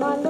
মনের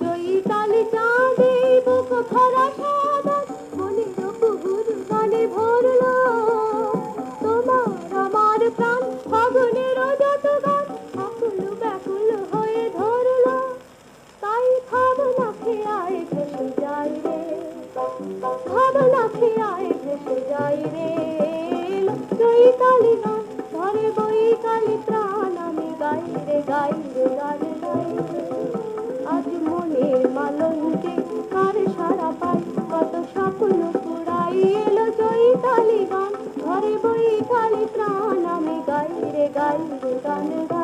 চৈতালি চাঁদে বুক ভরা সাদা মনের কুহুর গানে তোমার আমার প্রাণ ফাগুনের যত গান আকুল ব্যাকুল তাই ভাবনা খেয়ায় ভেসে যাই রে ভাবনা খেয়ায় ভেসে রে। চৈতালি গান ধরে বই কালি প্রাণ গাই রে গাই রে প্রাণ আমি গাই রে গাই রে গান গাই